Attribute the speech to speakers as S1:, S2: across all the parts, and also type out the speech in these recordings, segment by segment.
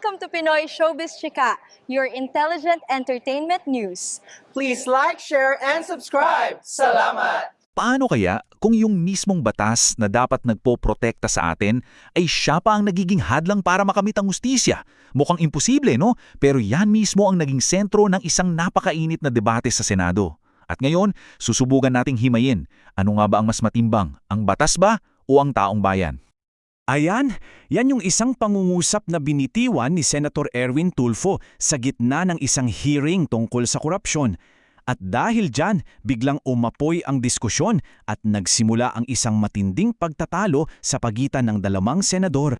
S1: Welcome to Pinoy Showbiz Chika, your intelligent entertainment news.
S2: Please like, share, and subscribe. Salamat!
S3: Paano kaya kung yung mismong batas na dapat nagpoprotekta sa atin ay siya pa ang nagiging hadlang para makamit ang ustisya? Mukhang imposible, no? Pero yan mismo ang naging sentro ng isang napakainit na debate sa Senado. At ngayon, susubukan nating himayin. Ano nga ba ang mas matimbang? Ang batas ba o ang taong bayan?
S4: Ayan, yan yung isang pangungusap na binitiwan ni Senator Erwin Tulfo sa gitna ng isang hearing tungkol sa korupsyon. At dahil dyan, biglang umapoy ang diskusyon at nagsimula ang isang matinding pagtatalo sa pagitan ng dalawang senador.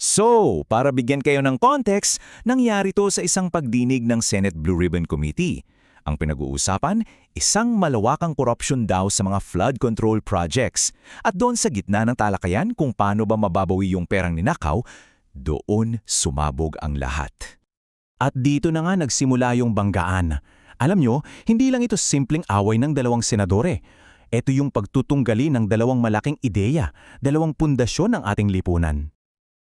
S3: So, para bigyan kayo ng context, nangyari to sa isang pagdinig ng Senate Blue Ribbon Committee. Ang pinag-uusapan, isang malawakang korupsyon daw sa mga flood control projects. At doon sa gitna ng talakayan kung paano ba mababawi yung perang ninakaw, doon sumabog ang lahat.
S4: At dito na nga nagsimula yung banggaan. Alam nyo, hindi lang ito simpleng away ng dalawang senadore. Ito yung pagtutunggali ng dalawang malaking ideya, dalawang pundasyon ng ating lipunan.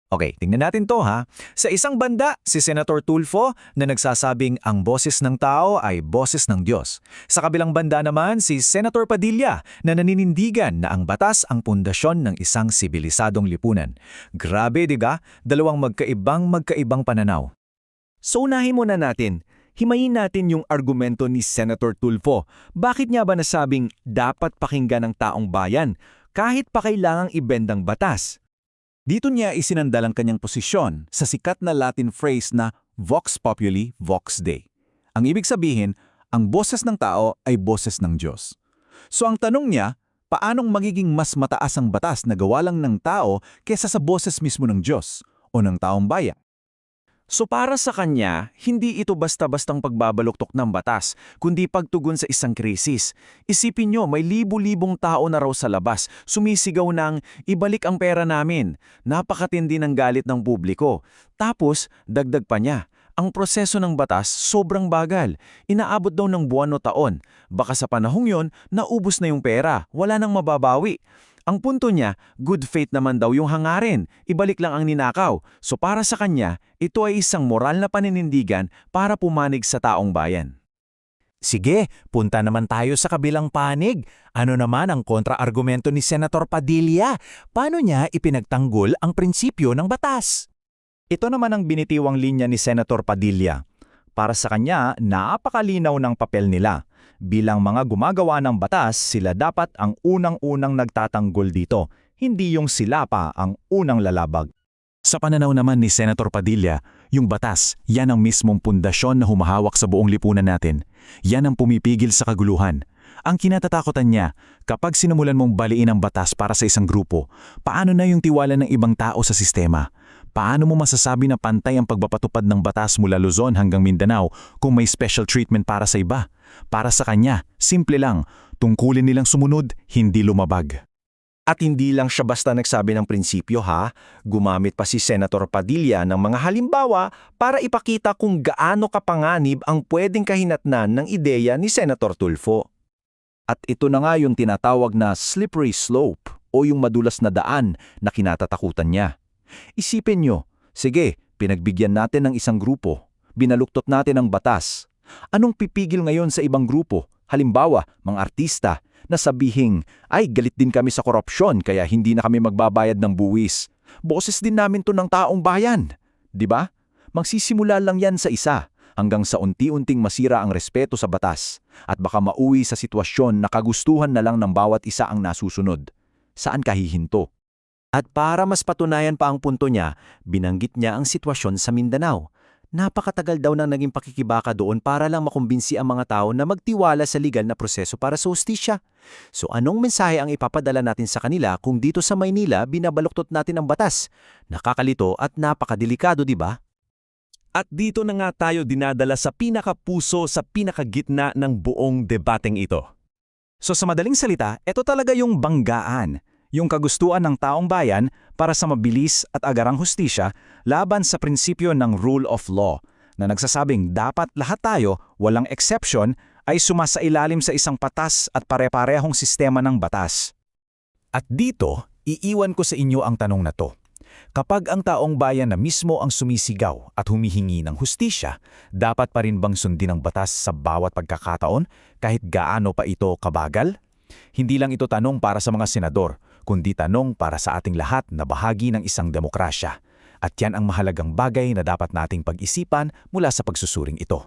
S3: Okay, tingnan natin to ha. Sa isang banda, si Senator Tulfo na nagsasabing ang boses ng tao ay boses ng Diyos. Sa kabilang banda naman, si Senator Padilla na naninindigan na ang batas ang pundasyon ng isang sibilisadong lipunan. Grabe, di ba? Dalawang magkaibang magkaibang pananaw.
S5: So unahin muna natin, himayin natin yung argumento ni Senator Tulfo. Bakit niya ba nasabing dapat pakinggan ng taong bayan kahit pa kailangang ibendang batas? Dito niya isinandal ang kanyang posisyon sa sikat na Latin phrase na Vox Populi, Vox Dei. Ang ibig sabihin, ang boses ng tao ay boses ng Diyos. So ang tanong niya, paanong magiging mas mataas ang batas na gawa lang ng tao kesa sa boses mismo ng Diyos o ng taong bayan? So para sa kanya, hindi ito basta-bastang pagbabaluktok ng batas, kundi pagtugon sa isang krisis. Isipin nyo, may libu-libong tao na raw sa labas, sumisigaw ng, ibalik ang pera namin. Napakatindi ng galit ng publiko. Tapos, dagdag pa niya, ang proseso ng batas sobrang bagal. Inaabot daw ng buwan o taon. Baka sa panahong yon, naubos na yung pera, wala nang mababawi. Ang punto niya, good faith naman daw yung hangarin, ibalik lang ang ninakaw. So para sa kanya, ito ay isang moral na paninindigan para pumanig sa taong bayan.
S4: Sige, punta naman tayo sa kabilang panig. Ano naman ang kontraargumento ni Senator Padilla? Paano niya ipinagtanggol ang prinsipyo ng batas?
S5: Ito naman ang binitiwang linya ni Senator Padilla. Para sa kanya, napakalinaw ng papel nila. Bilang mga gumagawa ng batas, sila dapat ang unang-unang nagtatanggol dito, hindi yung sila pa ang unang lalabag.
S4: Sa pananaw naman ni Senator Padilla, yung batas, yan ang mismong pundasyon na humahawak sa buong lipunan natin. Yan ang pumipigil sa kaguluhan. Ang kinatatakutan niya, kapag sinumulan mong baliin ang batas para sa isang grupo, paano na yung tiwala ng ibang tao sa sistema? Paano mo masasabi na pantay ang pagpapatupad ng batas mula Luzon hanggang Mindanao kung may special treatment para sa iba? Para sa kanya, simple lang, tungkulin nilang sumunod, hindi lumabag.
S5: At hindi lang siya basta nagsabi ng prinsipyo ha, gumamit pa si Senator Padilla ng mga halimbawa para ipakita kung gaano kapanganib ang pwedeng kahinatnan ng ideya ni Senator Tulfo. At ito na nga yung tinatawag na slippery slope o yung madulas na daan na kinatatakutan niya. Isipin nyo, sige, pinagbigyan natin ng isang grupo, binaluktot natin ang batas. Anong pipigil ngayon sa ibang grupo? Halimbawa, mga artista, na sabihing, ay galit din kami sa korupsyon kaya hindi na kami magbabayad ng buwis. Boses din namin to ng taong bayan. ba? Magsisimula lang yan sa isa hanggang sa unti-unting masira ang respeto sa batas at baka mauwi sa sitwasyon na kagustuhan na lang ng bawat isa ang nasusunod. Saan ka hihinto? At para mas patunayan pa ang punto niya, binanggit niya ang sitwasyon sa Mindanao. Napakatagal daw nang naging pakikibaka doon para lang makumbinsi ang mga tao na magtiwala sa legal na proseso para sa hustisya. So anong mensahe ang ipapadala natin sa kanila kung dito sa Maynila binabaluktot natin ang batas? Nakakalito at napakadelikado, di ba?
S4: At dito na nga tayo dinadala sa pinakapuso sa pinakagitna ng buong debateng ito.
S5: So sa madaling salita, ito talaga yung banggaan, yung kagustuhan ng taong bayan para sa mabilis at agarang hustisya laban sa prinsipyo ng rule of law na nagsasabing dapat lahat tayo, walang exception, ay sumasailalim sa isang patas at pare-parehong sistema ng batas.
S4: At dito, iiwan ko sa inyo ang tanong na to.
S5: Kapag ang taong bayan na mismo ang sumisigaw at humihingi ng hustisya, dapat pa rin bang sundin ang batas sa bawat pagkakataon kahit gaano pa ito kabagal? Hindi lang ito tanong para sa mga senador, kundi tanong para sa ating lahat na bahagi ng isang demokrasya. At yan ang mahalagang bagay na dapat nating pag-isipan mula sa pagsusuring ito.